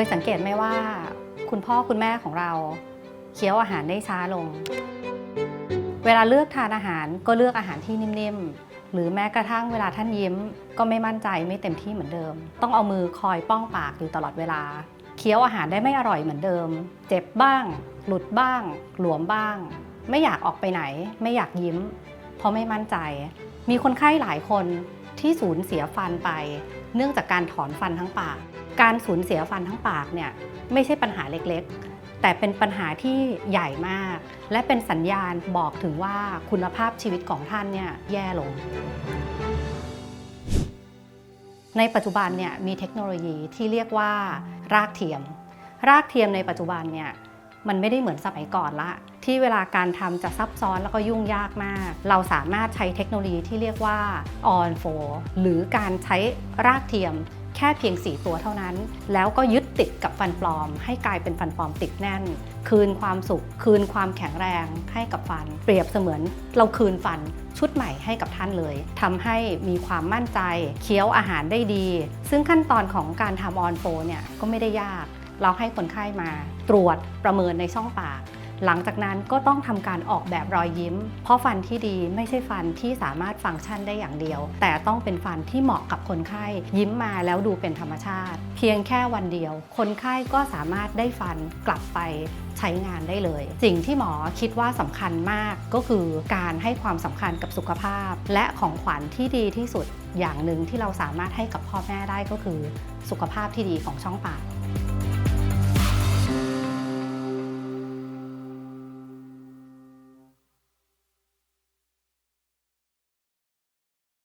ยสังเกตไหมว่า คุณพ่อคุณแม่ของเราเคี้ยวอาหารได้ช้าลง เวลาเลือกทานอาหารก็เลือกอาหารที่นิ่มๆ หรือแม้กระทั่งเวลาท่านยิ้ม ก็ไม่มั่นใจไม่เต็มที่เหมือนเดิม ต้องเอามือคอยป้องปากอยู่ตลอดเวลา เคี้ยวอาหารได้ไม่อร่อยเหมือนเดิม เจ็บบ้าง หลุดบ้าง หลวมบ้าง ไม่อยากออกไปไหน ไม่อยากยิ้ม เพราะไม่มั่นใจ มีคนไข้หลายคนที่สูญเสียฟันไป เนื่องจากการถอนฟันทั้งปาก การสูญเสียฟันทั้งปากเนี่ยไม่ใช่ปัญหาเล็กๆ แต่เป็นปัญหาที่ใหญ่มาก และเป็นสัญญาณบอกถึงว่าคุณภาพชีวิตของท่านเนี่ยแย่ลง ในปัจจุบันเนี่ยมีเทคโนโลยีที่เรียกว่า รากเทียม รากเทียมในปัจจุบันเนี่ยมันไม่ได้เหมือนสมัยก่อนละ ที่เวลาการทำจะซับซ้อนแล้วก็ยุ่งยากมาก เราสามารถใช้เทคโนโลยีที่เรียกว่า on 4หรือการใช้รากเทียม แค่เพียง 4 ตัวเท่านั้น แล้วก็ยึดติดกับฟันปลอม ให้กลายเป็นฟันปลอมติดแน่น คืนความสุข คืนความแข็งแรงให้กับฟัน เปรียบเสมือนเราคืนฟันชุดใหม่ให้กับท่านเลยทำให้มีความมั่นใจ เคี้ยวอาหารได้ดี ซึ่งขั้นตอนของการทำออนโฟเนี่ยก็ไม่ได้ยาก เราให้คนไข้มา ตรวจประเมินในช่องปาก หลังจากนั้นก็ต้องทำการออกแบบรอยยิ้ม เพราะฟันที่ดีไม่ใช่ฟันที่สามารถฟังก์ชันได้อย่างเดียว แต่ต้องเป็นฟันที่เหมาะกับคนไข้ ยิ้มมาแล้วดูเป็นธรรมชาติ เพียงแค่วันเดียว คนไข้ก็สามารถได้ฟันกลับไปใช้งานได้เลย สิ่งที่หมอคิดว่าสำคัญมากก็คือการให้ความสำคัญกับสุขภาพ และของขวัญที่ดีที่สุดอย่างหนึ่งที่เราสามารถให้กับพ่อแม่ได้ก็คือ สุขภาพที่ดีของช่องปาก